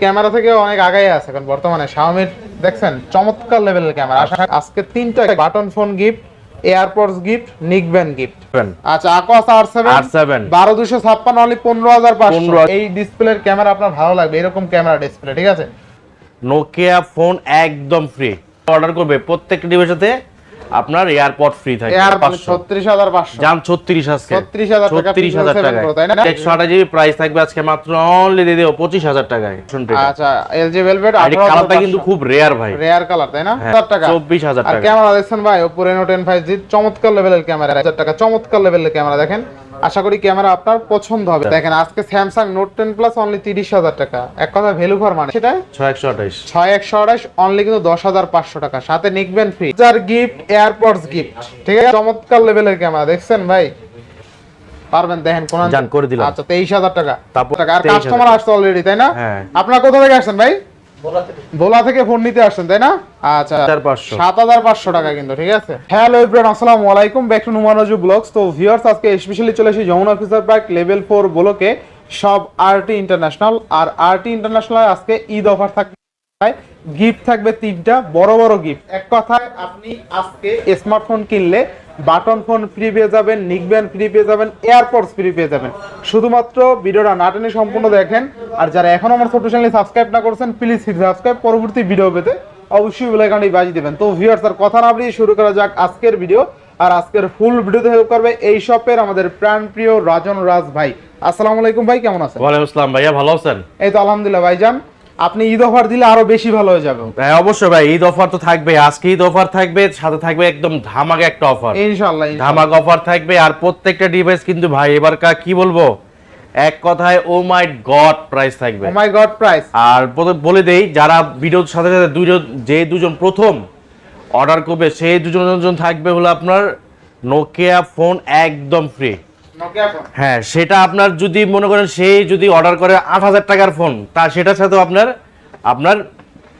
Camera থেকে অনেক আগাই আছে এখন বর্তমানে শাওমির দেখছেন? চমৎকার লেভেলের ক্যামেরা। আজকে তিনটা button phone gift AirPods gift neckband gift আচ্ছা আকোয়াস আর সেভেন R7 বারো দুশো ছাপ্পান্ন অনলি পনেরো হাজার পাঁচশো। 15,000 এই ডিসপ্লের ক্যামেরা আপনার ভালো লাগবে এরকম ক্যামেরা ডিসপ্লে ঠিক আছে? নোকিয়া ফোন একদম ফ্রি অর্ডার করবে প্রত্যেকটা ডিভাইসের সাথে আপনার এয়ারপড ফ্রি থাকে এয়ার 500 ছত্রিশ হাজার পাঁচশো। জান 36 আজকে। 36,000 টাকা 36,000 Pixel 7 টাকায়। Pro, তাই না? 128 জিবি প্রাইস থাকবে আজকে মাত্র অনলি দিয়ে দেবো 25000 টাকায়। আচ্ছা এলজি ভেলভেট আর কালারটা কিন্তু খুব রেয়ার ভাই। রেয়ার কালার তাই না? হ্যাঁ, হাজার টাকা। 24,000 আর টাকা। ক্যামেরা দেখছেন ভাই Oppo Reno ten five G চমৎকার লেভেলের ক্যামেরা হাজার টাকা চমৎকার লেভেলের ক্যামেরা দেখেন। আশা করি ক্যামেরা আপনার পছন্দ হবে। দেখেন আজকে Samsung Note ten plus only তিরিশ হাজার টাকা। এক কথা ভ্যালু ফর মানে সেটা 6128 ছয় একশো আঠাশ অনলি কিন্তু দশ হাজার পাঁচশো টাকা। সাথে নিকবেন ফ্রি যার গিফট এয়ারপডস গিফট ঠিক আছে? চমৎকার লেভেলের ক্যামেরা দেখছেন ভাই? পারবেন দেখেন কোন যান, করে দিলাম। আচ্ছা তেইশ হাজার টাকা। তারপর আর কাস্টমার আসছে অলরেডি তাই না? হ্যাঁ। আপনার কোথা থেকে আসছেন ভাই? ভোলা থেকে। ফোন নিতে আসছেন তাই না? আচ্ছা 7500 সাত হাজার পাঁচশো টাকা কিন্তু ঠিক আছে? হ্যালো আসসালামু আলাইকুম। ব্যাক টু নুমানজু ব্লগস তো ভিউয়ার্স আজকে স্পেশালি চলে এসেছি যমুনা অফিসার পার্ক লেভেল ফোর ব্লকে সব আরটি ইন্টারন্যাশনাল আর আরটি ইন্টারন্যাশনাল আজকে ঈদ অফার থাকবে গিফট থাকবে তিনটা বড় বড় গিফট এক কথায় আপনি আজকে স্মার্টফোন কিনলে বাটন ফোন ফ্রি পেয়ে যাবেন নিকব্যান্ড ফ্রি পেয়ে যাবেন এয়ারপডস ফ্রি পেয়ে যাবেন। শুধুমাত্র ভিডিওটা নাটেনে সম্পূর্ণ দেখেন। আর যারা এখনও আমার ছোট চ্যানেলে সাবস্ক্রাইব না করছেন প্লিজ সাবস্ক্রাইব পরবর্তী ভিডিও পেতে অবশ্যই বেলাইকানটি বাজিয়ে দেবেন। তো ভিউয়ার্স আর কথা না বলিয়ে শুরু করা যাক আজকের ভিডিও আর আজকের ফুল ভিডিওতে হেল্প করবে এই শপের আমাদের প্রাণপ্রিয় রাজন রাজ ভাই। আসসালামু আলাইকুম ভাই কেমন আছেন? ওয়ালাইকুম আসসালাম ভাইয়া ভালো আছেন? এই তো আলহামদুলিল্লাহ ভাইজান। আপনি ঈদ অফার দিলে আরও বেশি ভালো হয়ে যাবে। হ্যাঁ অবশ্যই ভাই ঈদ অফার তো থাকবে আজকে ঈদ অফার থাকবে সাথে থাকবে একদম ধামাকা একটা অফার। ইনশাআল্লাহ ধামাক অফার থাকবে আর প্রত্যেকটা ডিভাইস কিন্তু ভাই এবার কা কি বলব? এক কথায় ও মাই গড প্রাইস থাকবে। ও মাই গড প্রাইস আর বলে দেই যারা ভিডিওর সাথে সাথে দুজন যে দুজন প্রথম অর্ডার করবে সেই দুজন জন থাকবে হলো আপনার নোকিয়া ফোন একদম ফ্রি হ্যাঁ সেটা আপনার যদি মনে করেন সেই যদি অর্ডার করে আট হাজার টাকার ফোন তা সেটার সাথে আপনার আপনার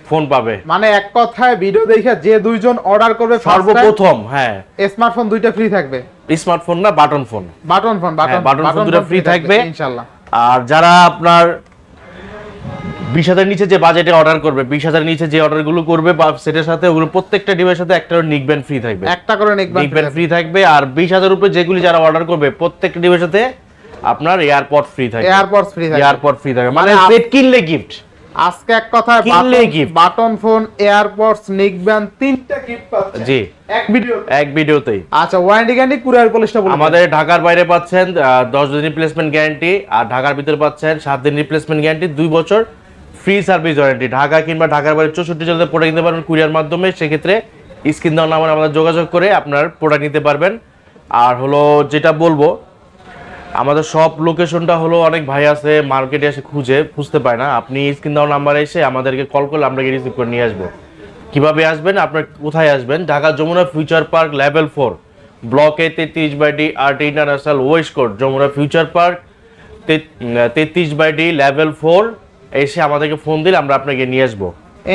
ফোন পাবে। মানে এক কথায় ভিডিও দেখে যে দুইজন অর্ডার করবে সর্বপ্রথম হ্যাঁ। স্মার্টফোন দুইটা ফ্রি থাকবে? স্মার্টফোন না button phone button phone button phone দুটো ফ্রি থাকবে। ইনশাআল্লাহ আর যারা আপনার বিশ হাজার নিচে যে বাজেটে অর্ডার করবে বিশ হাজার নিচে যে অর্ডারগুলো করবে বা সেটার সাথে ওগুলো প্রত্যেকটা ডিভাইসের সাথে একটা নিকব্যান্ড ফ্রি থাকবে। একটা করে নিকবেন নিকব্যান্ড ফ্রি থাকবে। আর বিশ হাজার উপরে যেগুলি যারা অর্ডার করবে প্রত্যেকটা ডিভাইসের সাথে আপনার এয়ারপড ফ্রি থাকবে। এয়ারপডস ফ্রি থাকবে। এয়ারপড ফ্রি থাকবে। মানে মানে সেট কিনলে গিফট আজকে এক কথায় কিনলে gift। Button phone airpods neckband তিনটা গিফট পাচ্ছেন জি। এক ভিডিও এক ভিডিওতেই আচ্ছা ওয়ারেন্টি গ্যারান্টি কুরিয়ার পলিশটা বলুন আমাদের ঢাকার বাইরে পাচ্ছেন আহ, দশ দিন রিপ্লেসমেন্ট গ্যারান্টি আর ঢাকার ভিতরে পাচ্ছেন সাত দিন রিপ্লেসমেন্ট গ্যারান্টি দুই বছর ফ্রি সার্ভিস ওয়ারেন্টি। ঢাকা কিংবা ঢাকার বাইরে চৌষট্টি জেলাতে প্রোডাক্ট নিতে পারবেন কুরিয়ার মাধ্যমে, সেক্ষেত্রে স্ক্রিন দেওয়ার নাম্বার আমাদের যোগাযোগ করে আপনার প্রোডাক্ট নিতে পারবেন। আর হলো যেটা বলব, আমাদের সব লোকেশনটা হলো অনেক ভাই আছে মার্কেটে এসে খুঁজে খুঁজতে পায় না। আপনি স্ক্রিন দেওয়ার নাম্বারে এসে আমাদেরকে কল করলে আমরা রিসিভ করে নিয়ে আসব। কীভাবে আসবেন? আপনার কোথায় আসবেন? Dhaka Jamuna future park level four block তেত্রিশ by D art international west court Jamuna future park তেত্রিশ বাই ডি লেভেল ফোর এসে আমাদেরকে ফোন দিলে আমরা আপনাকে নিয়ে আসব।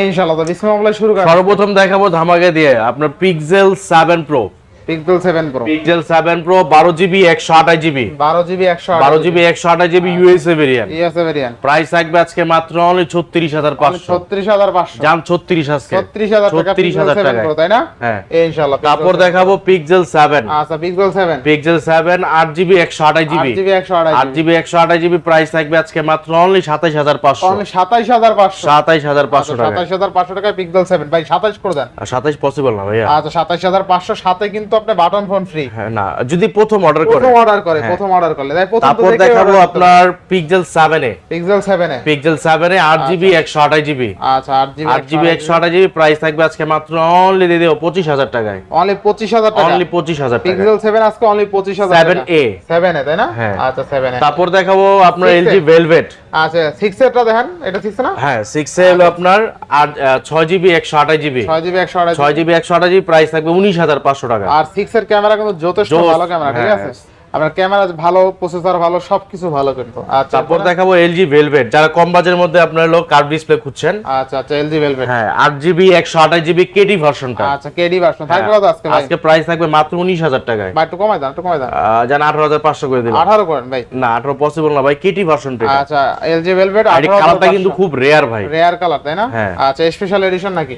ইনশাআল্লাহ তো বিসমিল্লাহ শুরু করা সর্বপ্রথম দেখাবো ধামাকে দিয়ে আপনার Pixel seven Pro Pixel 7 Pro Pixel seven Pro বারো জিবি একশো আঠাশ জিবি 12 জিবি 128 বারো জিবি একশো আঠাশ GB USA variant ESA variant price থাকবে আজকে মাত্র অনলি ছত্রিশ হাজার পাঁচশো। 36500 জান ছত্রিশ আজকে। 36000 টাকা ছত্রিশ হাজার টাকা প্রো তাই না? হ্যাঁ। ইনশাআল্লাহ তারপর দেখাবো পিক্সেল সেভেন আচ্ছা পিক্সেল 7 পিক্সেল সেভেন আট জিবি একশো আঠাশ জিবি 8 জিবি 128 আট জিবি একশো আঠাশ জিবি প্রাইস থাকবে আজকে মাত্র অনলি সাতাইশ হাজার পাঁচশো। অনলি 27500 সাতাইশ হাজার পাঁচশো টাকা 27500 টাকায় পিক্সেল 7 ভাই 27 করে দেন। আর সাতাইশ পসিবল না ভাইয়া। আচ্ছা 27500 সাথে কিন্তু আপনি বাটন ফোন ফ্রি হ্যাঁ না যদি প্রথম অর্ডার করে। প্রথম অর্ডার করে হ্যাঁ। প্রথম অর্ডার করলে। তাই প্রথম তারপর দেখাবো। আপনার পিক্সেল সেভেনে পিক্সেল 7 এ। পিক্সেল সেভেনে আট জিবি একশো আঠাশ জিবি আচ্ছা 8 জিবি আট জিবি একশো আঠাশ জিবি প্রাইস থাকবে আজকে মাত্র অনলি দিয়ে দেবো পঁচিশ হাজার টাকায়। অনলি 25000 টাকা। অনলি পঁচিশ হাজার টাকা। পিক্সেল 7 আজকে অনলি 25000 সেভেন টাকা। এ 7 এ তাই না? হ্যাঁ। আচ্ছা 7 এ তারপর দেখাবো আপনার এলজি ভেলভেট আচ্ছা 6 এরটা দেখেন এটা 6 না? হ্যাঁ সিক্স এ হলো আপনার আট ছয় জিবি একশো আঠাশ জিবি 6 জিবি 128 ছয় জিবি জিবি প্রাইস থাকবে উনিশ হাজার পাঁচশো টাকা। আর 6 এর ক্যামেরা কিন্তু যথেষ্ট ভালো ক্যামেরা ঠিক হ্যাঁ। আছে? আপনার ক্যামেরা ভালো প্রসেসর ভালো সবকিছু ভালো কিন্তু। আচ্ছা তারপর দেখাবো এলজি ভেলভেট যারা কম বাজেটের মধ্যে আপনার হলো কার্ভ ডিসপ্লে খুঁজছেন। আচ্ছা আচ্ছা এলজি ভেলভেট হ্যাঁ আট জিবি একশো আঠাশ জিবি কেডি ভার্সনটা আচ্ছা কেডি ভার্সন থাকবে কত আজকে ভাই? আজকে প্রাইস থাকবে মাত্র উনিশ হাজার টাকায়। ভাই একটু কমাই দেন একটু কমাই দেন। জান আঠারো হাজার পাঁচশো করে দিলাম। আঠারো করেন ভাই। না আঠারো পসিবল না ভাই কেটি ভার্সনটা আচ্ছা এলজি ভেলভেট আর কালারটা কিন্তু খুব রেয়ার ভাই। রেয়ার কালার তাই না? হ্যাঁ। আচ্ছা স্পেশাল এডিশন নাকি।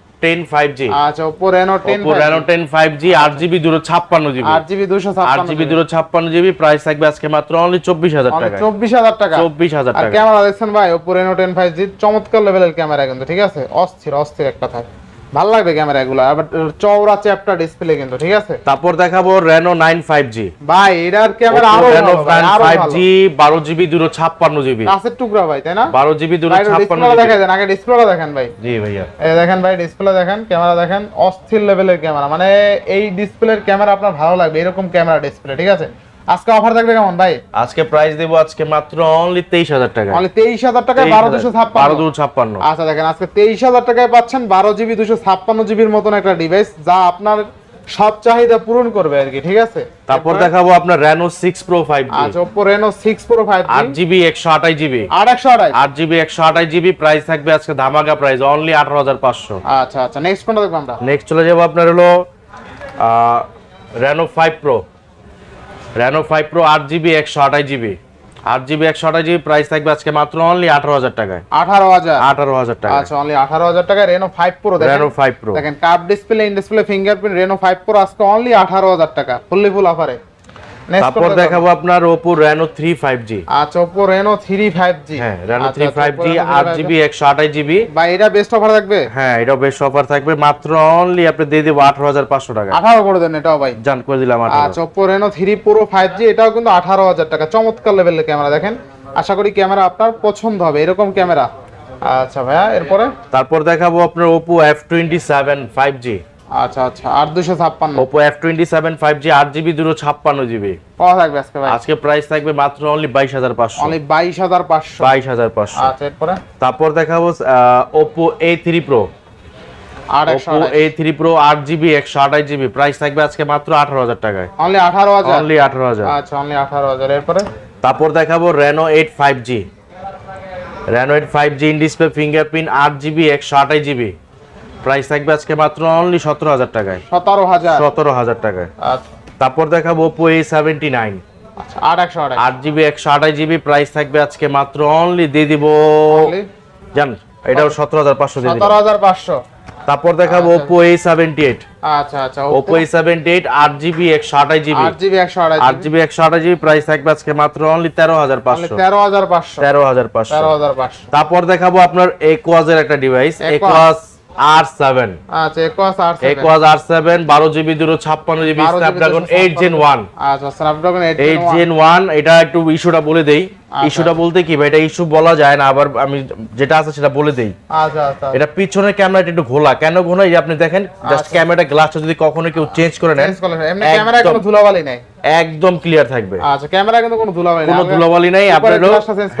10 5G আচ্ছা প্রাইস মাত্র অনলি 24000 টাকা। 24000 টাকা। ক্যামেরা দেখছেন ভাই ওপো এনো টেন ফাইভ জি চমৎকার লেভেলের ক্যামেরা কিন্তু ঠিক আছে? অস্থির অস্থির একটা থাকে। ভালো লাগবে ক্যামেরা এগুলো আবার চওড়া চ্যাপটা ডিসপ্লে কিন্তু ঠিক আছে? তারপর দেখাবো ভাই এটার ক্যামেরা আরও কাছের টুকরা ভাই তাই না? বারো জিবি দুটো ভাই ছাপ্পান্ন ডিসপ্লে জিবি আগে ডিসপ্লেটা দেখেন ভাই। জি ভাইয়া। এই দেখেন ভাই ডিসপ্লে দেখেন ক্যামেরা দেখেন অস্থির লেভেলের ক্যামেরা মানে এই ডিসপ্লের ক্যামেরা আপনার ভালো লাগবে এরকম ক্যামেরা ডিসপ্লে ঠিক আছে? আজকে অফার থাকবে কেমন ভাই? আজকে প্রাইস দেবো আজকে মাত্র অনলি তেইশ হাজার টাকা। অনলি তেইশ হাজার টাকায় বারো দুশো বারো ছাপ্পান্ন দুটো ছাপ্পান্ন। আচ্ছা দেখেন আজকে তেইশ হাজার টাকায় পাচ্ছেন বারো জিবি দুশো ছাপ্পান্ন জিবির মতন একটা ডিভাইস যা আপনার সব চাহিদা পূরণ করবে আর কি ঠিক আছে? তারপর দেখাবো আপনার রেনো সিক্স প্রো ফাইভ আচ্ছা Oppo Reno six Pro five আট জিবি একশো আঠাশ জিবি। আট একশো আড়াই আট জিবি একশো আঠাশ জিবি প্রাইস থাকবে আজকে ধামাকা প্রাইস অনলি আঠারো হাজার পাঁচশো। আচ্ছা আচ্ছা নেক্সট কোনটা দেখব আমরা? নেক্সট চলে যাব আপনার হলো Reno five Pro Reno five Pro আট জিবি একশো আঠাশ জিবি। আট জিবি একশো আঠাশ জিবি প্রাইস থাকবে আজকে মাত্র অনলি আঠারো হাজার টাকায়। আঠারো হাজার। আঠারো হাজার টাকা আচ্ছা অনলি আঠারো হাজার টাকায় Reno five Pro Reno five Pro দেখেন cup display in display fingerprint Reno five Pro আজকে অনলি আঠারো হাজার টাকা ফুললি ফুল অফারে তারপর দেখাবো আপনার Oppo Reno three five G আচ্ছা Oppo Reno three five G হ্যাঁ রেনো থ্রি ফাইভ জি আট জিবি একশো আঠাশ জিবি বা এটা বেস্ট অফার থাকবে? হ্যাঁ এটা বেস্ট অফার থাকবে। মাত্র অনলি আপনি দিয়ে দেবো আঠারো হাজার পাঁচশো টাকা। আঠারো করে দেন এটাও ভাই। জান করে দিলাম আঠারো। আচ্ছা Oppo Reno three Pro five G এটাও কিন্তু আঠারো হাজার টাকা। চমৎকার লেভেলের ক্যামেরা দেখেন। আশা করি ক্যামেরা আপনার পছন্দ হবে এরকম ক্যামেরা আচ্ছা ভাইয়া এরপরে? তারপর দেখাবো আপনার Oppo F twenty seven five G আচ্ছা আচ্ছা আট দুশো ছাপ্পান্ন। Oppo F twenty seven five G আট জিবি দুটো ছাপ্পান্ন জিবি পাওয়া থাকবে আজকে ভাই। আজকে প্রাইস থাকবে মাত্র অনলি বাইশ হাজার পাঁচশো। অনলি বাইশ হাজার পাঁচশো। বাইশ হাজার পাঁচশো। আচ্ছা এরপরে? তারপর দেখাবো Oppo A three Pro Oppo A three Pro আট জিবি একশো আঠাশ জিবি প্রাইস থাকবে আজকে মাত্র আঠারো হাজার টাকায়। অনলি আঠারো হাজার। অনলি আঠারো হাজার। আচ্ছা অনলি আঠারো হাজার। এরপরে? তারপর দেখাবো Reno eight five G Reno eight five G in display fingerprint আট জিবি একশো আঠাশ জিবি প্রাইস থাকবে আজকে মাত্র অনলি সতেরো হাজার টাকায়। সতেরো হাজার। সতেরো হাজার টাকায়। আচ্ছা। তারপর দেখাবো ওপো এ সেভেন্টি নাইন আট জিবি একশো আঠাশ জিবি প্রাইস থাকবে আজকে মাত্র অনলি দিয়ে দিব জান এটাও সতেরো হাজার পাঁচশো দিয়ে সতেরো হাজার পাঁচশো। তারপর দেখাবো ওপো এ সেভেন্টি এইট আচ্ছা আচ্ছা ওপো এ সেভেন্টি এইট আট জিবি একশো আঠাশ জিবি। আট জিবি একশো আঠাশ আট জিবি একশো আঠাশ জিবি প্রাইস থাকবে আজকে মাত্র অনলি তেরো হাজার পাঁচশো। তেরো হাজার পাঁচশো। তেরো হাজার পাঁচশো। তেরো হাজার পাঁচশো। তারপর দেখাবো আপনার একোয়াজের একটা device Aquaz। Aquos R seven আচ্ছা Aquos R Aquos R seven বারো জিবি দুটো ছাপ্পান্ন GB Snapdragon eight gen one আচ্ছা Snapdragon eight eight gen one এটা একটু ইস্যুটা বলে দেই। আচ্ছা। ইস্যুটা বলতে কি ভাই এটা ইস্যু বলা যায় না আবার আমি যেটা আছে সেটা বলে দেই। আচ্ছা আচ্ছা। এটা পিছনের ক্যামেরাটা একটু ঘোলা। কেন ঘোলা? এই আপনি দেখেন জাস্ট আচ্ছা। ক্যামেরাটা গ্লাসটা যদি কখনো কেউ চেঞ্জ করে নেন এমনি ক্যামেরা একদম। কোনো ধুলাবালি নাই। একদম ক্লিয়ার থাকবে। আচ্ছা ক্যামেরা কিন্তু কোনো ধুলাবালি নাই কোনো ধুলাবালি নাই আপনারও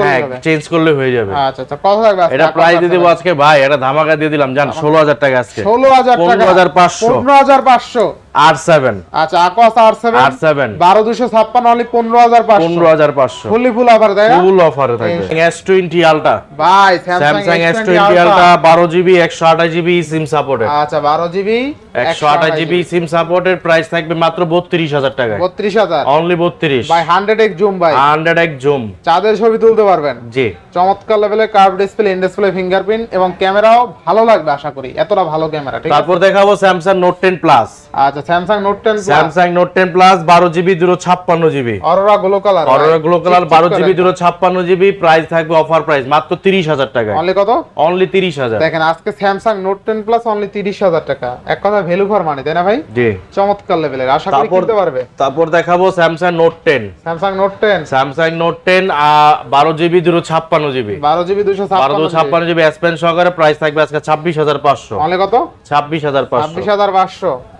হ্যাঁ চেঞ্জ করলে হয়ে যাবে। আচ্ছা আচ্ছা কত থাকবে এটা প্রাইস দিয়ে দেব আজকে ভাই এটা ধামাকা দিয়ে দিলাম। জান 16000 টাকা আজকে। 16000 টাকা। 15500 15500 আর সেভেন আচ্ছা Aquos R seven R seven বারো দুশো ছাপ্পান্ন অনলি পনেরো হাজার পাঁচশো। পনেরো হাজার পাঁচশো। ফুললি ফুল অফার তাই ফুল অফারে থাকবে। এস টোয়েন্টি আলটা ভাই স্যামসাং এস টোয়েন্টি আলটা বারো জিবি একশো আঠাশ জিবি সিম সাপোর্টেড আচ্ছা বারো জিবি একশো আঠাশ জিবি সিম সাপোর্টের প্রাইস থাকবে মাত্র বত্রিশ হাজার টাকায়। বত্রিশ হাজার। অনলি বত্রিশ। ভাই হান্ড্রেড এক জুম ভাই। হান্ড্রেড এক জুম চাঁদের ছবি তুলতে পারবেন। জি। চমৎকার লেভেলের curve display in display fingerprint এবং ক্যামেরাও ভালো লাগবে আশা করি। এতটা ভালো ক্যামেরা তারপর দেখাবো স্যামসাং নোট টেন প্লাস আচ্ছা আচ্ছা Samsung note ten Samsung note ten plus 12 GB 256 GB aurora glow colour বারো জিবি দুটো ছাপ্পান্ন জিবি জিবি প্রাইস থাকবে অফার প্রাইস মাত্র 30000 টাকা অনলি কত? অনলি 30000 দেখেন আজকে Samsung note ten plus only 30000 টাকা। এক কথা ভ্যালু ফর মানে তাই না ভাই? জি। চমৎকার লেভেলের আশা করি পারবে। তারপর দেখাবো Samsung Note ten Samsung Note ten Samsung Note ten বারো GB 256 GB 12 GB 256 GB S Pen সহকারে প্রাইস থাকবে আজকে 26500 অনলি কত? 26500 26500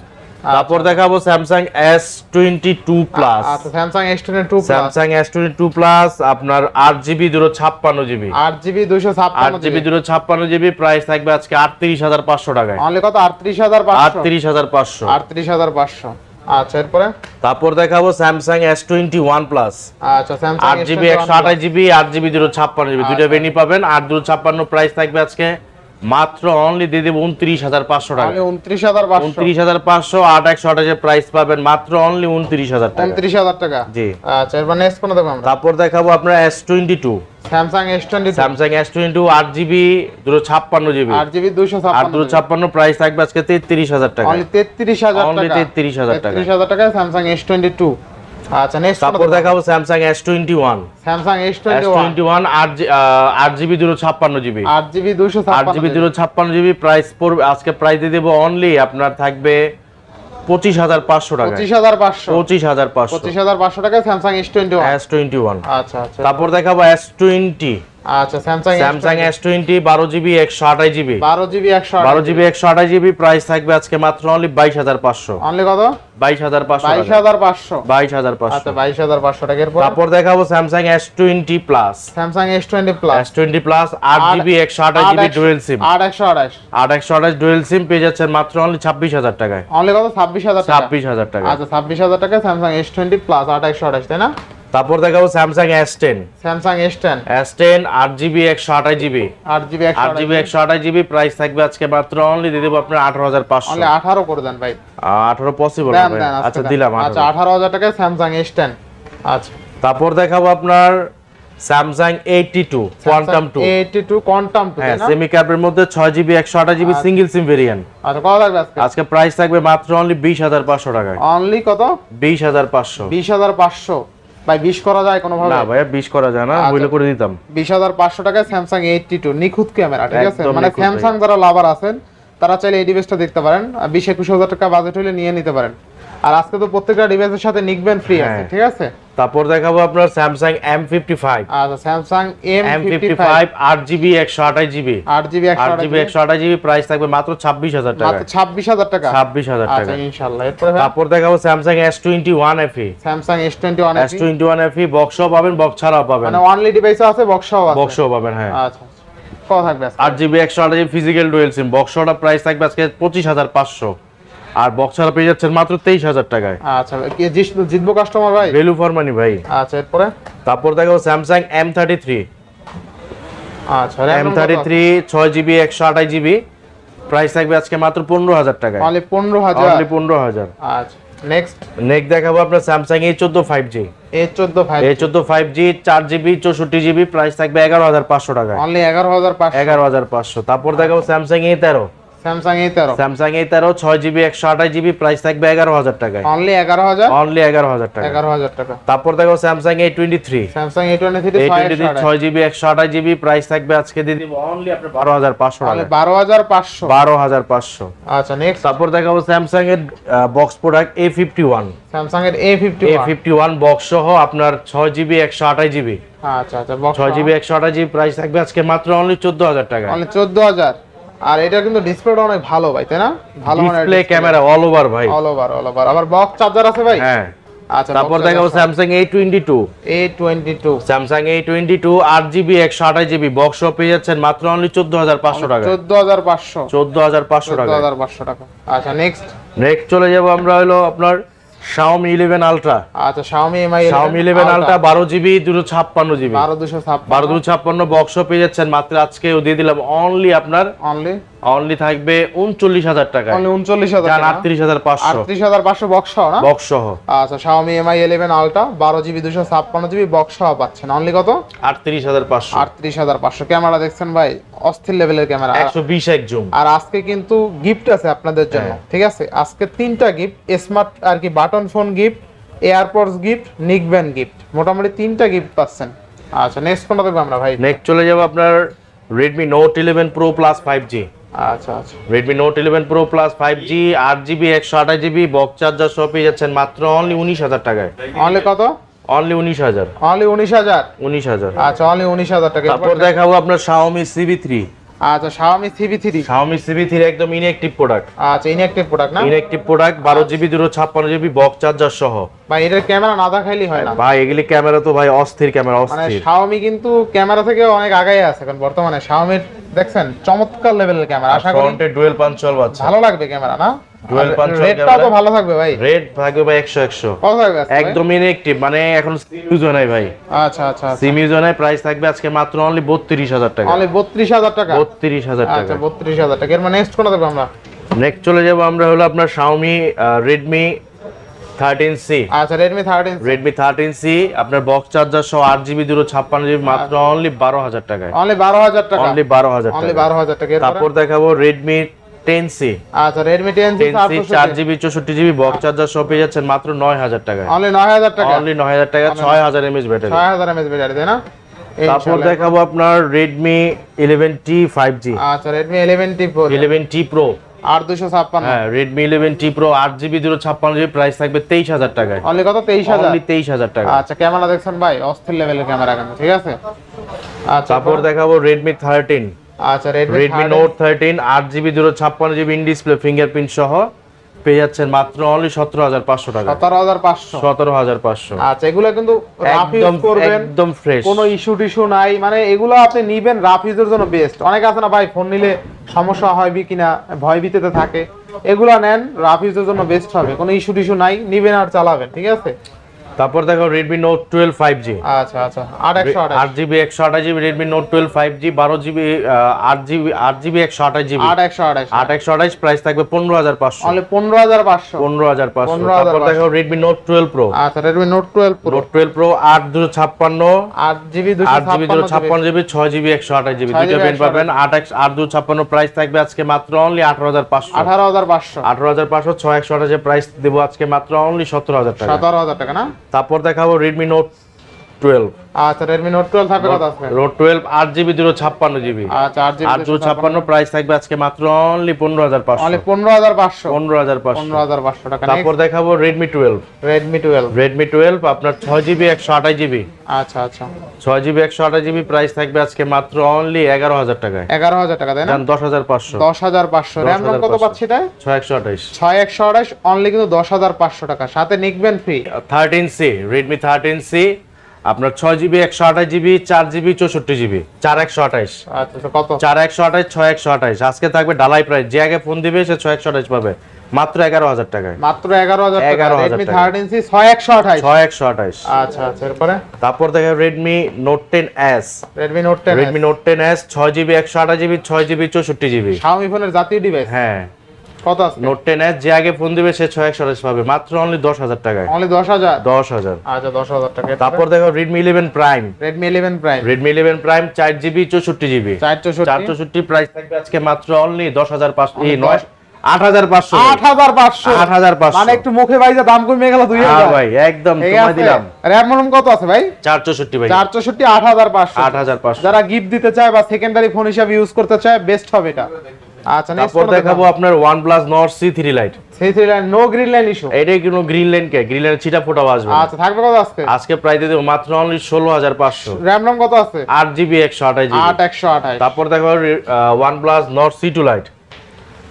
তারপর দেখাবো Samsung S twenty two plus আচ্ছা Samsung S ten two plus Samsung S twenty two plus আপনার আট জিবি দুশো ছাপ্পান্ন জিবি আট জিবি দুশো ছাপ্পান্ন জিবি দুশো ছাপ্পান্ন জিবি প্রাইস থাকবে আজকে আটত্রিশ হাজার পাঁচশো টাকায়। অনলি কত? আটত্রিশ হাজার আটত্রিশ হাজার পাঁচশো। আটত্রিশ হাজার পাঁচশো। আচ্ছা এরপরে? তারপর দেখাবো Samsung S twenty one plus আচ্ছা স্যামসাং আট জিবি একশো আঠাশ জিবি আট জিবি দুশো ছাপ্পান্ন জিবি দুটো আচ্ছা। বেনি পাবেন আট দুশো ছাপ্পান্ন প্রাইস থাকবে আজকে। মাত্র অনলি দিয়ে দেবো উনত্রিশ হাজার পাঁচশো টাকা। উনত্রিশ হাজার উনত্রিশ হাজার পাঁচশো আট একশো আঠাশের প্রাইস পাবেন মাত্র অনলি উনত্রিশ হাজার টাকা। উনত্রিশ হাজার টাকা। জি। আচ্ছা এরপর নেক্সট কোনো দেখো আমরা? তারপর দেখাবো আপনার S twenty two Samsung S twenty Samsung S twenty two আট জিবি দুশো ছাপ্পান্ন জিবি। আট জিবি দুশো আট দুশো ছাপ্পান্ন প্রাইস থাকবে আজকে তেত্রিশ হাজার টাকা। তেত্রিশ হাজার টাকা। 33,000 টাকা। তেত্রিশ হাজার টাকা স্যামসাং এস টোয়েন্টি টু আচ্ছা নেক্সট তারপর দেখাবো? Samsung S twenty one Samsung S S twenty one twenty one আট জি- আহ, আট জিবি দুশো ছাপ্পান্ন জিবি। আট জিবি দুশো আট ছাপ্পান্ন জিবি। দুশো ছাপ্পান্ন জিবি প্রাইস পড়বে আজকে প্রাইস দিয়ে দেবো অনলি আপনার থাকবে পঁচিশ হাজার পাঁচশো টাকা পঁচিশ হাজার পাঁচশো। পঁচিশ হাজার পাঁচশো। পঁচিশ হাজার পাঁচশো টাকা Samsung S twenty S twenty one আচ্ছা আচ্ছা। তারপর দেখাবো এস টোয়েন্টি আচ্ছা স্যামসাং স্যামসাং এস টোয়েন্টি বারো জিবি একশো আঠাশ জিবি বারো জিবি একশো বারো জিবি একশো আঠাশ জিবি প্রাইস থাকবে আজকে মাত্র অনলি বাইশ হাজার পাঁচশো। অনলি কত? বাইশ হাজার পাঁচশো বাইশ হাজার পাঁচশো। বাইশ হাজার পাঁচশো। আচ্ছা বাইশ হাজার পাঁচশো তারপর দেখাবো Samsung S twenty plus Samsung S twenty plus S twenty plus আট জিবি একশো আঠাশ জিবি ডুয়েল সিম আট একশো আঠাশ। আট একশো আঠাশ ডুয়েল সিম পেয়ে যাচ্ছেন মাত্র অনলি ছাব্বিশ হাজার টাকায়। অনলি কত? ছাব্বিশ হাজার ছাব্বিশ হাজার টাকা। আচ্ছা ছাব্বিশ হাজার টাকা স্যামসাং এস টোয়েন্টি প্লাস আট একশো আঠাশ তাই না? তারপর দেখাবো Samsung S ten Samsung S ten S ten আট জিবি একশো আঠাশ জিবি আট জিবি আট জিবি একশো আঠাশ জিবি প্রাইস থাকবে আজকে মাত্র অনলি দিয়ে দেবো আপনার আঠারো হাজার পাঁচশো। আঠারো করে দেন ভাই। আঠারো পসিবল আচ্ছা দিলাম আচ্ছা 18 আঠারো হাজার টাকায় স্যামসাং এস টেন আচ্ছা। তারপর দেখাবো আপনার Samsung eighty two quantum two eighty two quantum two হ্যাঁ সেমি ক্যাপের মধ্যে ছয় জিবি একশো আঠাশ জিবি সিঙ্গেল সিম ভেরিয়েন্ট কত লাগবে আজকে? প্রাইস থাকবে মাত্র অনলি বিশ হাজার পাঁচশো টাকায়। অনলি কত? বিশ হাজার পাঁচশো। বিশ হাজার পাঁচশো। ভাই বিশ করা যায় কোনো ভাবে না ভাইয়া বিশ করা যায় না আচ্ছা। হইলে করে দিতাম। বিশ হাজার পাঁচশো টাকায় স্যামসাং এইটটি টু নিখুঁত ক্যামেরা ঠিক আছে? মানে স্যামসাং যারা লাভার আছেন তারা চাইলে এই ডিভাইসটা দেখতে পারেন। আর বিশ একুশ হাজার টাকা বাজেট হলে নিয়ে নিতে পারেন। আর আজকে তো প্রত্যেকটা ডিভাইসের সাথে নিকবেন ফ্রি আছে হ্যাঁ। ঠিক আছে? তারপর দেখাবো আপনার স্যামসাং এম ফিফটি ফাইভ আচ্ছা স্যামসাং এম ফিফটি ফাইভ আট জিবি একশো আঠাশ জিবি আট জিবি আট জিবি একশো আঠাশ জিবি প্রাইস থাকবে মাত্র ছাব্বিশ হাজার টাকা। মাত্র ছাব্বিশ হাজার টাকা। ছাব্বিশ হাজার টাকা। ইনশাল্লাহ। তারপর দেখাবো Samsung S twenty one FE Samsung S twenty one S twenty one FE বক্সও পাবেন বক্স ছাড়াও পাবেন। মানে অনলি ডিভাইসও আছে বক্সও আছে? বক্সও পাবেন হ্যাঁ। আচ্ছা আচ্ছা। কত থাকবে আট জিবি একশো আঠাশ জিবি ফিজিক্যাল ডুয়েল সিম বক্সটা প্রাইস থাকবে আজকে পঁচিশ হাজার পাঁচশো। আর বক্স ছাড়া পেয়ে যাচ্ছেন মাত্র তেইশ হাজার টাকায়। আচ্ছা কি জিত- জিতবো কাস্টমার ভাই? ভ্যালু ফর মানি ভাই। আচ্ছা এরপরে? তারপর দেখো স্যামসাং এম থার্টি থ্রি আচ্ছা এম থার্টি থ্রি ছয় জিবি একশো আঠাশ জিবি প্রাইস থাকবে আজকে মাত্র পনেরো হাজার টাকায়। অনলি পনেরো হাজার? পনেরো হাজার। আচ্ছা নেক্সট নেক্সট দেখাবো আপনার স্যামসাং এ চোদ্দ ফাইভ জি এ চোদ্দ ফাইভ এ চোদ্দ ফাইভ জি চার জিবি চৌষট্টি জিবি প্রাইস থাকবে এগারো হাজার পাঁচশো টাকায়। অনলি এগারো হাজার পাঁচশো। এগারো হাজার পাঁচশো। তারপর দেখাবো স্যামসাং এ তেরো। স্যামসাং এ তেরো স্যামসাং এ তেরো ছয় জিবি একশো আঠাশ জিবি প্রাইস থাকবে এগারো হাজার টাকায়। অনলি এগারো হাজার? অনলি এগারো হাজার টাকা এগারো হাজার টাকা। তারপর দেখো Samsung A twenty three Samsung A twenty three এই ছয় জিবি একশো আঠাশ জিবি প্রাইস থাকবে আজকে দিয়ে দিব অনলি আপনার বারো হাজার পাঁচশো টাকা বারো হাজার পাঁচশো। বারো হাজার পাঁচশো। আচ্ছা নেক্সট তারপর দেখাবো স্যামসাং এর box product A fifty one Samsung এর A fifty A fifty one box সহ আপনার ছয় জিবি একশো আঠাশ জিবি আচ্ছা আচ্ছা ছয় জিবি একশো আঠাশ জিবি প্রাইস থাকবে আজকে মাত্র অনলি চোদ্দ হাজার টাকা অনলি চোদ্দ হাজার। আর এটা কিন্তু ডিসপ্লেটা অনেক ভালো ভাই তাই না? ভালো ডিসপ্লে ক্যামেরা অল ওভার ভাই। অল ওভার অল ওভার আবার বক্স চার্জার আছে ভাই? হ্যাঁ। আচ্ছা তারপর দেখাবো Samsung A twenty two A twenty two Samsung A twenty two আট জিবি একশো আঠাশ জিবি বক্স পেয়ে যাচ্ছেন মাত্র অনলি চোদ্দ হাজার পাঁচশো টাকা। চোদ্দ হাজার পাঁচশো। চোদ্দ হাজার পাঁচশো চোদ্দ টাকা। আচ্ছা নেক্সট নেক্সট চলে যাব আমরা হলো আপনার Xiaomi 11 Ultra. আচ্ছা শাওমি এমআই Xiaomi 11 Ultra বারো জিবি দুশো ছাপ্পান্ন জিবি বারো দুশো ছাপ্পান্ন। বারো দুশো ছাপ্পান্ন বক্স পেয়ে যাচ্ছেন। মাত্র আজকে দিয়ে দিলাম অনলি আপনার অনলি অনলি থাকবে উনচল্লিশ হাজার টাকায়। অনলি উনচল্লিশ হাজার যান আটত্রিশ হাজার পাঁচশো। আটত্রিশ হাজার পাঁচশো বক্স সহ না? বক্স সহ। আচ্ছা শাওমি এমআই ইলেভেন আলট্রা বারো জিবি দুশো ছাপ্পান্ন জিবি বক্স সহ পাচ্ছেন। অনলি কত? আটত্রিশ হাজার পাঁচশো। আটত্রিশ হাজার পাঁচশো। ক্যামেরা দেখছেন ভাই অস্থির লেভেলের ক্যামেরা। একশো বিশ এক জুম। আর আজকে কিন্তু গিফট আছে আপনাদের জন্য হ্যাঁ। ঠিক আছে? আজকে তিনটা গিফট স্মার্ট আর কি button phone gift AirPods gift neckband gift মোটামুটি তিনটা গিফট পাচ্ছেন। আচ্ছা নেক্সট কোনটা দেখব আমরা ভাই। নেক্সট চলে যাব আপনার Redmi note eleven pro plus five G আচ্ছা আচ্ছা। Redmi note eleven pro plus five G আট জিবি একশো আঠাশ জিবি বক্স চার্জার সহ পেয়ে যাচ্ছেন মাত্র অনলি উনিশ হাজার টাকায়। অনলি কত? অনলি উনিশ হাজার। অনলি উনিশ হাজার? উনিশ হাজার। আচ্ছা অনলি উনিশ হাজার টাকা। তারপর দেখাবো আপনার সিবি থ্রি আচ্ছা Xiaomi Civi three Xiaomi Civi three একদম ইনঅ্যাকটিভ প্রোডাক্ট আচ্ছা ইনঅ্যাকটিভ প্রোডাক্ট না? ইনঅ্যাকটিভ প্রোডাক্ট বারো জিবি দুশো ছাপ্পান্ন জিবি বক্স চার্জার সহ। ভাই এটার ক্যামেরা না দেখাইলেই হয় না। ভাই এগুলি ক্যামেরা তো ভাই অস্থির ক্যামেরা মানে Xiaomi শাওমি কিন্তু ক্যামেরা থেকে অনেক আগায় আছে এখন বর্তমানে শাওমির দেখছেন? চমৎকার লেভেলের ক্যামেরা আশা করি ফ্রন্টে ডুয়েল পাঞ্চুয়াল পাচ্ছে ভালো লাগবে ক্যামেরা না? রেটটা তো রেডমি থার্টিন সি আচ্ছা মাত্র অনলি টাকা। টাকা? আপনার বক্স চার্জার সহ মাত্র অনলি টাকায়। টাকা? অনলি 12000 টাকা। অনলি 12000 টাকা। তারপর দেখাবো রেডমি 10C আচ্ছা Redmi 10C 4GB 64GB box charger সহ যাচ্ছেন মাত্র 9000 টাকায়। অনলি 9000 টাকা। অনলি 9000 টাকা 6000 mAh ব্যাটারি 6000 mAh ব্যাটারি তাই না? তারপর দেখাবো আপনার Redmi 11T 5G আচ্ছা Redmi 11T Pro 11T Pro আর দুশো ছাপ্পান্ন। হ্যাঁ রেডমি ইলেভেন টি প্রো আট জিবি জিরো ছাপ্পান্ন জিবি প্রাইস থাকবে তেইশ হাজার টাকায়। অনলি কত? তেইশ হাজার? তেইশ হাজার টাকা। আচ্ছা ক্যামেরা দেখছেন ভাই অস্থির লেভেলের ক্যামেরা ঠিক আছে? আচ্ছা তারপর দেখাবো রেডমি থার্টিন আচ্ছা রেডমি রেডমি নোট থার্টিন আট জিবি দুশো ছাপ্পান্ন জিবি ইন ডিসপ্লে ফিঙ্গারপ্রিন্ট সহ পেয়ে যাচ্ছেন মাত্র অনলি সতেরো হাজার পাঁচশো টাকা। সতেরো হাজার পাঁচশো। সতেরো হাজার পাঁচশো। আচ্ছা এগুলো কিন্তু রাফ ইউজ করবেন। একদম ফ্রেশ কোনো ইস্যু টিস্যু নাই। মানে এগুলো আপনি নিবেন রাফ ইউজের জন্য বেস্ট অনেক আছে না ভাই ফোন নিলে সমস্যা হয় বি কিনা ভয় ভীতিতে থাকে। এগুলো নেন রাফ ইউজের জন্য বেস্ট হবে। কোনো ইস্যু টিস্যু নাই নিবেন আর চালাবেন ঠিক আছে? তারপর দেখো Redmi note twelve five G আচ্ছা আচ্ছা। আট একশো আঠাশ। আট জিবি একশো আঠাশ GB Redmi note twelve five G বারো জিবি আট আট জিবি একশো আঠাশ জিবি। আট একশো আঠাশ আট একশো আঠাশ প্রাইস থাকবে পনেরো হাজার পাঁচশো। অনলি পনেরো হাজার পনেরো হাজার পাঁচশো। 15,500 তারপর দেখো রেডমি নোট টুয়েলভ প্রো আচ্ছা Redmi note twelve pro note twelve pro আট দুশো ছাপ্পান্ন। আট জিবি দুশো আট জিবি দুশো জিবি ছয় জিবি একশো আঠাশ জিবি। 6 দুটো পেন পাবেন আট একশো আট দুশো ছাপ্পান্ন। প্রাইস থাকবে আজকে মাত্র অনলি আঠারো হাজার পাঁচশো। আঠারো হাজার পাঁচশো। আঠারো হাজার পাঁচশো ছয় একশো আঠাশের প্রাইস দেবো আজকে মাত্র অনলি সতেরো হাজার টাকা। সতেরো হাজার টাকা না? তারপর দেখাবো রেডমি নোট টুয়েলভ আচ্ছা রেডমি নোট টুয়েলভ থাকবে কত আসবে নোট টুয়েলভ আট জিবি দুশো ছাপ্পান্ন জিবি আচ্ছা আট আট জিবি দুশো ছাপ্পান্ন। প্রাইস থাকবে আজকে মাত্র অনলি পনেরো হাজার পাঁচশো। অনলি পনেরো হাজার পাঁচশো। পনেরো হাজার পাঁচশো। পনেরো হাজার পাঁচশো টাকা। তারপর দেখাবো Redmi twelve Redmi twelve Redmi twelve আপনার ছয় জিবি একশো আঠাশ জিবি আচ্ছা আচ্ছা। ছয় জিবি একশো আঠাশ জিবি প্রাইস থাকবে আজকে মাত্র অনলি এগারো হাজার টাকায়। এগারো হাজার টাকা তাই না? দশ হাজার পাঁচশো। দশ হাজার পাঁচশো। র্যাম রম কত পাচ্ছি তাই? ছয় একশো আঠাশ। ছয় একশো আঠাশ অনলি কিন্তু দশ হাজার পাঁচশো টাকা। সাথে নিকবেন free thirteen C Redmi thirteen C আপনার ছয় জিবি একশো আঠাশ জিবি চার জিবি চৌষট্টি জিবি। চার একশো আঠাশ। আচ্ছা কত? চার একশো আঠাশ ছয় একশো আঠাশ। আজকে থাকবে ডালাই প্রাইস যে আগে ফোন দিবে সে ছয় একশো আঠাশ পাবে। মাত্র এগারো হাজার টাকায়। মাত্র এগারো হাজার টাকা। 11,000 রেডমি টাকা। ছয় একশো আঠাশ। ছয় একশো আঠাশ। আচ্ছা আচ্ছা এরপরে? তারপর দেখে Redmi note ten S Redmi note ten Redmi note ten S ছয় জিবি একশো আঠাশ জিবি ছয় জিবি চৌষট্টি জিবি। শাওমি ফোনের জাতীয় ডিভাইস হ্যাঁ। কত আছে নোট যে আগে ফোন দিবে সে ছয় একশো আঠাশ পাবে। মাত্র অনলি দশ হাজার টাকায়। অনলি দশ হাজার? দশ হাজার। আচ্ছা দশ হাজার টাকা। তারপর দেখো Redmi eleven prime Redmi eleven prime Redmi eleven prime চার জিবি চৌষট্টি জিবি চার চৌষট্টি। চার চৌষট্টি প্রাইস থাকবে আজকে মাত্র অনলি দশ হাজার পাঁচশো এই নয় আট হাজার পাঁচশো। আট হাজার পাঁচশো। আট হাজার পাঁচশো। মানে একটু মুখে বাইজা দাম কমে গেল দুই হ্যাঁ হাজার। ভাই একদম দিলাম। র্যাম রম কত আছে ভাই? চার চৌষট্টি ভাই। চার চৌষট্টি আট হাজার পাঁচশো। আট হাজার পাঁচশো। যারা গিফট দিতে চায় বা সেকেন্ডারি ফোন হিসাবে ইউজ করতে চায় বেস্ট হবে এটা। আচ্ছা তারপর দেখাবো আপনার নো গ্রিন লাইন ইস্যু কোনো গ্রিন লাইন কে গ্রিন লাইন ছিটা ফোটাও আসবে আচ্ছা থাকবে কত আজকে? দিয়ে দেবো মাত্র অনলি কত আছে? আট জিবি একশো আঠাশ জিবি আট একশো আঠাশ। তারপর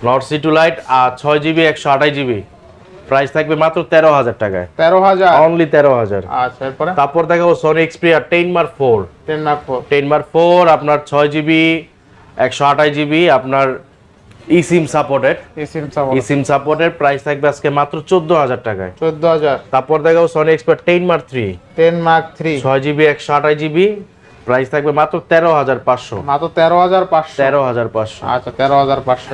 নট সি টু লাইট আর ছয় জিবি একশো আঠাশ জিবি প্রাইস থাকবে মাত্র তেরো হাজার টাকায়। তেরো হাজার? অনলি তেরো হাজার। আচ্ছা তারপর দেখাবো Sony Xperia ten mark four ten mark four ten mark four আপনার ছয় জিবি একশো আঠাশ জিবি আপনার ই সিম সাপোর্টেড এই সিম সাপোর্ট ই সিম প্রাইস থাকবে আজকে মাত্র চোদ্দ হাজার টাকায়। চোদ্দ হাজার। তারপর দেখাবো Sony Xperia ten mark three ten mark three ছয় জিবি একশো আঠাশ জিবি প্রাইস থাকবে মাত্র তেরো হাজার পাঁচশো। মাত্র তেরো হাজার পাঁচশো। তেরো হাজার পাঁচশো। আচ্ছা তেরো হাজার পাঁচশো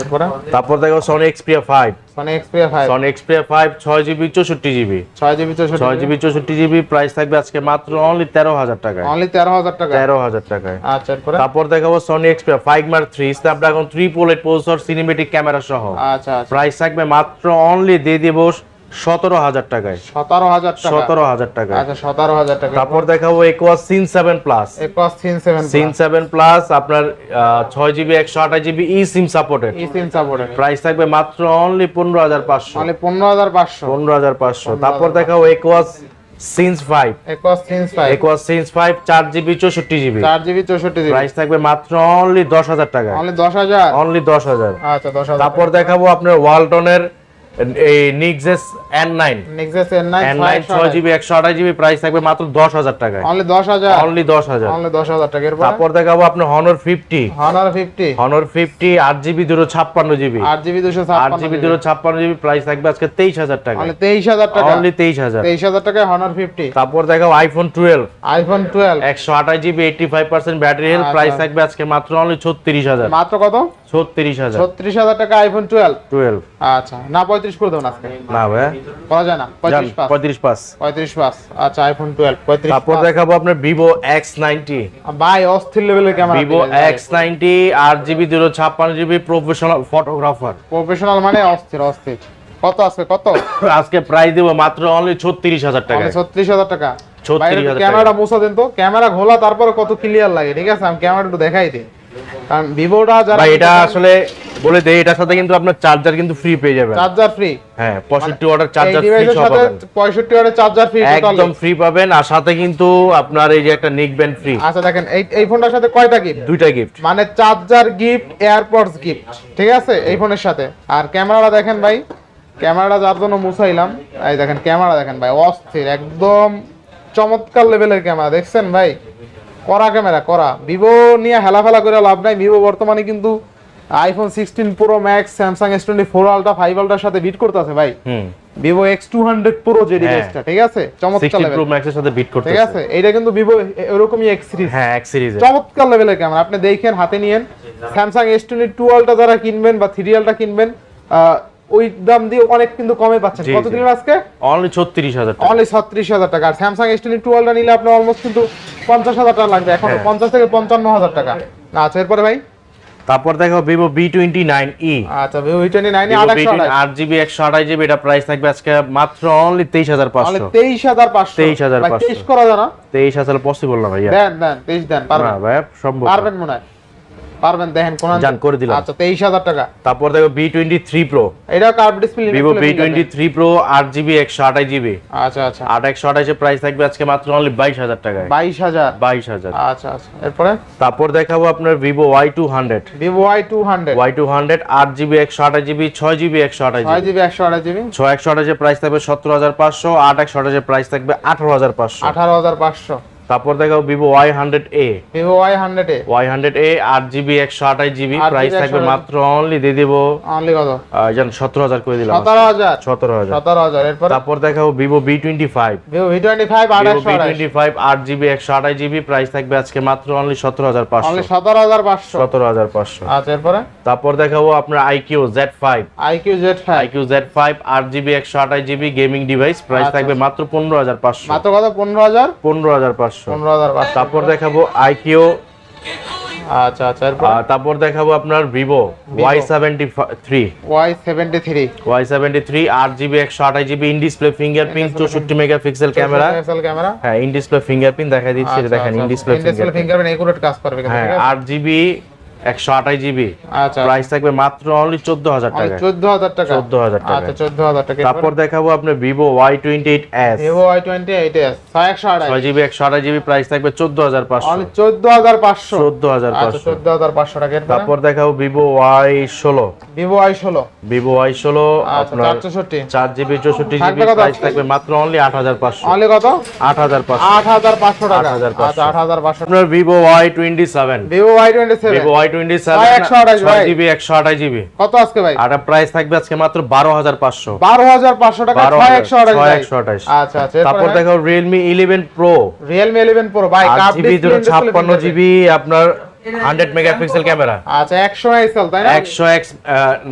তারপর দেখো সনি এক্সপিয়া ফাইভ মানে Xperia five Sony Xperia five ছয় জিবি চৌষট্টি জিবি ছয় জিবি চৌষট্টি ছয় জিবি চৌষট্টি জিবি প্রাইস থাকবে আজকে মাত্র অনলি তেরো হাজার টাকায়। অনলি তেরো হাজার টাকা তেরো হাজার টাকায়। আচ্ছা তারপর দেখাবো Sony Xperia five mark three Snapdragon three পোলেট processor cinematic camera সহ। আচ্ছা আচ্ছা। প্রাইস থাকবে মাত্র অনলি দিয়ে দিব সতেরো হাজার টাকায়। সতেরো হাজার টাকা। সতেরো হাজার টাকায় আচ্ছা সতেরো হাজার টাকা। তারপর দেখাবো Aquos sense seven plus seven sense seven plus আপনার ছয় জিবি একশো আঠাশ GB eSIM supported eSIM supported price থাকবে মাত্র অনলি পনেরো হাজার পাঁচশো। অনলি পনেরো হাজার পাঁচশো। পনেরো হাজার পাঁচশো। তারপর দেখাবো একোয়াস সিন্স ফাইভ একস তিন ফাইভ একোয়াস সিন্স ফাইভ চার জিবি চৌষট্টি জিবি চার জিবি চৌষট্টি জিবি প্রাইস থাকবে মাত্র অনলি দশ হাজার টাকা অনলি দশ হাজার? অনলি দশ হাজার। আচ্ছা দশ হাজার তারপর দেখাবো আপনার ওয়ালটনের এই Nexus N nine Nexus N nine N nine ছয় জিবি একশো আঠাশ জিবি প্রাইস থাকবে মাত্র দশ হাজার টাকায়। অনলি টাকা। এরপর? তারপর দেখাবো প্রাইস থাকবে আজকে টাকা। অনলি টাকা অনলি টাকায় তারপর আইফোন পার্সেন্ট ব্যাটারি হেলথ আচ্ছা। প্রাইস থাকবে আজকে মাত্র অনলি ছত্রিশ হাজার। মাত্র কত? ছত্রিশ হাজার। ছত্রিশ হাজার টাকা আইফোন টুয়েলভ টুয়েলভ আচ্ছা। না পঁয়ত্রিশ করে দেবেন আজকে। না ভাইয়া করা যায় না? যান পঁয়ত্রিশ পাঁচ পঁয়ত্রিশ পাস। পঁয়ত্রিশ পাঁচ আচ্ছা আইফোন টুয়েলভ পঁয়ত্রিশ তারপর দেখাবো আপনার এক্স নাইনটি ভাই অস্থির লেভেলের ক্যামেরা আট জিবি ছাপ্পান্ন জিবি প্রফেশনাল ফটোগ্রাফার প্রফেশনাল মানে অস্থির অস্থির। কত আছে কত? আজকে প্রাইস দেবো মাত্র অনলি ছত্রিশ হাজার টাকা ছত্রিশ হাজার টাকা। 36,000 টাকা। ক্যামেরাটা মুছা দেন তো। ক্যামেরা ঘোলা তারপরে কত ক্লিয়ার লাগে ঠিক আছে? আমি ক্যামেরা একটু দেখাই দিই। কারণ ভিভোটা যারা ভাই এটা আসলে বলে দেই এটার সাথে কিন্তু আপনার চার্জার কিন্তু ফ্রি পেয়ে যাবেন। চার্জার ফ্রি হ্যাঁ পঁয়ষট্টি ওয়াটার এই চার্জার ফ্রি পাবেন। 65 ওয়াটের চার্জার ফ্রি একদম ফ্রি পাবেন আর সাথে কিন্তু আপনার এই যে একটা নিক ব্যান্ড ফ্রি আচ্ছা দেখেন এই এই ফোনটার সাথে কয়টা গিফট দুইটা গিফট মানে চার্জার গিফট এয়ারপডস গিফট ঠিক আছে? এই ফোনের সাথে। আর ক্যামেরাটা দেখেন ভাই ক্যামেরাটা যার জন্য মুছাইলাম এই দেখেন ক্যামেরা দেখেন ভাই অস্থির একদম চমৎকার লেভেলের ক্যামেরা দেখছেন ভাই? করা ক্যামেরা করা। ভিভো নিয়ে হেলাফেলা করে লাভ নাই। ভিভো বর্তমানে কিন্তু iPhone sixteen pro max Samsung S twenty four ultra five আলট্রার সাথে বিট করতেছে ভাই। Vivo X two hundred pro যে ডিভাইসটা ঠিক আছে? চমৎকার লেভেল প্রো ম্যাক্সের সাথে বিট করতে ঠিক আছে? এটা কিন্তু ভিভো এরকমই এক্স সিরিজ হ্যাঁ এক সিরিজে চমৎকার লেভেলের ক্যামেরা আপনি দেখেন হাতে নিয়েন। স্যামসাং এস টোয়েন্টি টু আলটা যারা কিনবেন বা থ্রি আলটা কিনবেন ওই দাম দিয়ে অনেক কিন্তু কমে পাচ্ছেন। কত। দিলেন আজকে? অনলি ছত্রিশ হাজার টাকা। অনলি ছত্রিশ হাজার টাকা। আর এস টোয়েন্টি টু নিলে আপনার অলমোস্ট কিন্তু পঞ্চাশ হাজার টাকা লাগবে। এখন হ্যাঁ। পঞ্চাশ থেকে পঞ্চান্ন হাজার টাকা। আচ্ছা এরপরে ভাই? তারপর দেখো টোয়েন্টি নাইন ই আচ্ছা জিবি একশো আঠাশ জিবি এটা প্রাইস থাকবে আজকে মাত্র অনলি তেইশ হাজার অনলি পাঁচশো। তেইশ হাজার পাঁচশো। 23,500 তেইশ করা যায় না? তেইশ হাজার পসিবল না ভাইয়া। দেন দেন তেইশ দেন না পারবেন ভাইয়া সম্ভব পারবেন মনে হয়। পারবেন দেখেন কোন জান করে দিলাম। আচ্ছা 23000 টাকা। তারপর দেখো B23 Pro এটা curve display Vivo B23 Pro 8GB 128GB আচ্ছা আচ্ছা। 8128 এর প্রাইস থাকবে আজকে মাত্র অনলি 22000 টাকা 22000 22000 আচ্ছা আচ্ছা। এরপর? তারপর দেখাবো আপনার Vivo Y200 Vivo Y200 Y200 8GB 128GB 6GB 128GB 6GB 128GB 6128 এর প্রাইস থাকবে 17500 8128 এর প্রাইস থাকবে 18500 18500 তারপর দেখাবো Vivo Y hundred A Vivo Y hundred A Y hundred A আট জিবি একশো আঠাশ জিবি প্রাইস থাকবে মাত্র অনলি দিয়ে দিব। অনলি কত? জান সতেরো হাজার করে দিলাম। সতেরো হাজার? সতেরো হাজার। সতেরো হাজার। এরপরে? তারপর দেখাবো Vivo V twenty five Vivo twenty five V twenty five আট জিবি একশো আঠাশ জিবি প্রাইস থাকবে আজকে মাত্র অনলি সতেরো হাজার পাঁচশো। অনলি সতেরো হাজার পাঁচশো। সতেরো হাজার পাঁচশো। আচ্ছা এরপরে? তারপর দেখাবো আপনার iQOO Z five iQOO Z five iQOO Z five আট জিবি একশো আঠাশ জিবি গেমিং ডিভাইস প্রাইস আচ্ছা, থাকবে মাত্র পনেরো হাজার পাঁচশো। মাত্র কত? পনেরো হাজার? পনেরো হাজার পাঁচশো। পনেরো হাজার পাঁচশো। তারপর দেখাবো আইকিউ। আচ্ছা আচ্ছা তারপর দেখাবো আপনার Vivo. Y seventy three. Y seventy three. Y seventy three আট জিবি একশো আঠাশ জিবি ইন ডিসপ্লে ফিঙ্গারপ্রিন্ট চৌষট্টি মেগাপিক্সেল ক্যামেরা। ক্যামেরা। হ্যাঁ ইন ডিসপ্লে ফিঙ্গারপ্রিন্ট দেখা দিচ্ছি দেখেন ইন ডিসপ্লে ফিঙ্গারপ্রিন্ট। কাজ করবে হ্যাঁ আট জিবি একশো আঠাশ জিবি। আচ্ছা। প্রাইস থাকবে মাত্র অনলি চোদ্দ হাজার টাকা। চোদ্দ হাজার টাকা? 14,000 টাকা। আচ্ছা চোদ্দ হাজার টাকা। তারপর দেখাবো আপনার Vivo Y twenty eight S Vivo Y twenty eight S একশো আঠাশ। জিবি একশো আঠাশ জিবি প্রাইস থাকবে চোদ্দ হাজার পাঁচশো। চোদ্দ হাজার পাঁচশো। চোদ্দ হাজার আচ্ছা পাঁচশো চোদ্দ হাজার পাঁচশো টাকা। তারপর দেখাবো ভিভো ওয়াই ষোলো। ভিভো ওয়াই ষোলো। ভিভো ওয়াই ষোলো আচ্ছা আপনার চারশোষট্টি চার জিবি চৌষট্টি জিবি প্রাইস থাকবে মাত্র অনলি আট হাজার পাঁচশো। অনলি কত? আট হাজার পাঁচশো। আট হাজার পাঁচশো টাকা। 8,500 আচ্ছা আট হাজার পাঁচশো। আপনার Vivo Y twenty seven Vivo Y twenty seven Vivo Y কত আজকে ভাই? আর প্রাইস থাকবে আজকে মাত্র টাকা। আচ্ছা আচ্ছা তারপর দেখো Realme eleven pro Realme eleven pro ভাই আট কাপ জিবি ছাপ্পান্ন জিবি আপনার মেগাপিক্সেল ক্যামেরা আচ্ছা একশো এক্সেল তাই না? একশো এক্স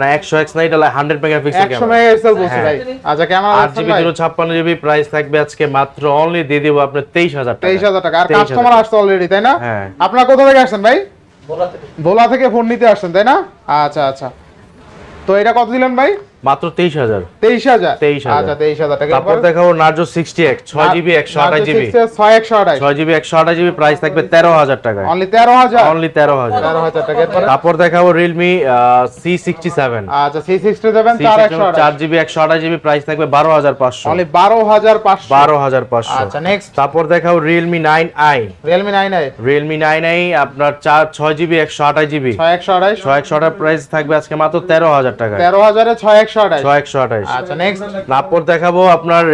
না একশো এক্স না এটা হান্ড্রেড মেগাপিক্সেল ক্যামেরা মেগা এক্সেল বলছি হ্যাঁ। ভাই। আচ্ছা ক্যামেরা জিবি দুটো ছাপ্পান্ন জিবি প্রাইস থাকবে আজকে মাত্র অনলি দিয়ে দেবো আপনার তেইশ হাজার তেইশ হাজার টাকা। আর 23,000 কাস্টমার আসছে অলরেডি তাই না? হ্যাঁ। আপনার কোথা থেকে আসছেন ভাই? ভোলা থেকে। ফোন নিতে আসছেন তাই না? আচ্ছা আচ্ছা। তো এটা কত দিলেন ভাই? মাত্র তেইশ হাজার। তেইশ হাজার? 23,000 আচ্ছা তেইশ হাজার টাকা তারপর দেখাবো নার্জো সিক্সটি এক্স ছয় জিবি একশো আঠাশ জিবি ছয় একশো আঠাশ। ছয় জিবি একশো আঠাশ জিবি প্রাইস থাকবে তেরো হাজার টাকায়। অনলি তেরো হাজার? অনলি তেরো হাজার। তেরো হাজার টাকা তারপর দেখাবো রিয়েলমি সি সিক্সটি সেভেন আচ্ছা সি সিক্সটি সেভেন চার জিবি একশো আঠাশ। জিবি প্রাইস থাকবে বারো হাজার পাঁচশো। অনলি বারো হাজার পাঁচশো। বারো হাজার পাঁচশো। আচ্ছা নেক্সট তারপর দেখাবো Realme nine i Realme nine i Realme nine i আপনার চার ছয় জিবি একশো আঠাশ জিবি ছয় একশো আঠাশ। ছয় একশো আঠাশ প্রাইস থাকবে আজকে মাত্র তেরো হাজার টাকা তেরো হাজারে ছয় একশো আঠাশ। ছয় একশো আঠাশ। আচ্ছা নেক্সট তারপর দেখাবো আপনার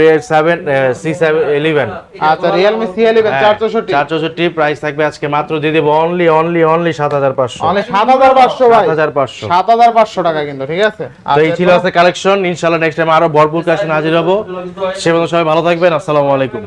আচ্ছা প্রাইস থাকবে আজকে মাত্র দিয়ে দেবো অনলি অনলি অনলি ভাই। টাকা কিন্তু ঠিক আছে? তো এই আচ্ছা, ছিল আছে কালেকশন ইনশাল্লাহ নেক্সট টাইম আরও ভরপুর কালেকশন হাজির হব। সে সবাই ভালো থাকবেন। আসসালামু আলাইকুম।